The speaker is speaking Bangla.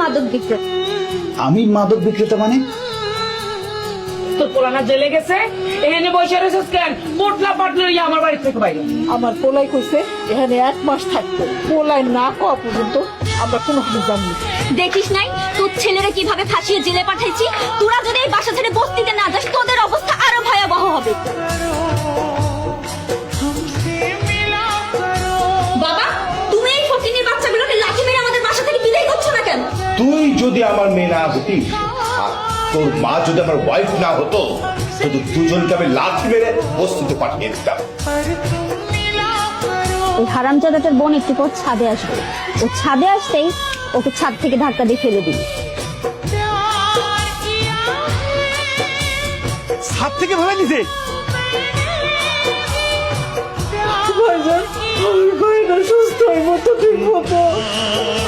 মাদক বিক্রেতা। আমি মাদক বিক্রেতা মানে? তোর পোলানা জেলে গেছে এখানে বসে রয়েছিস কেন? পোটলা পাটলা ইয়ে আমার বাড়ি থেকে বাইরে। আমার পোলাই কইছে এখানে এক মাস থাকতো পোলাই না কওয়া পর্যন্ত আমরা কোনো কিছু জানি দেখিস নাই তোর ছেলেরা কীভাবে ফাঁসিয়ে জেলে পাঠাইছি? তোরা যদি এই বাসা তুই যদি আমার মেয়ে না হতিস আর তোর মা যদি আমার ওয়াইফ না হতো তোদের দুজনকে আমি লাথি মেরে বস্তুতে পাঠিয়ে দিতাম। ওই হারামজাদাটার বোন একটু পর ছাদে আসবে। ও ছাদে আসতেই ওকে ছাদ থেকে ধাক্কা দিয়ে ফেলে দিবি। হাত থেকে ভাবে নিছে?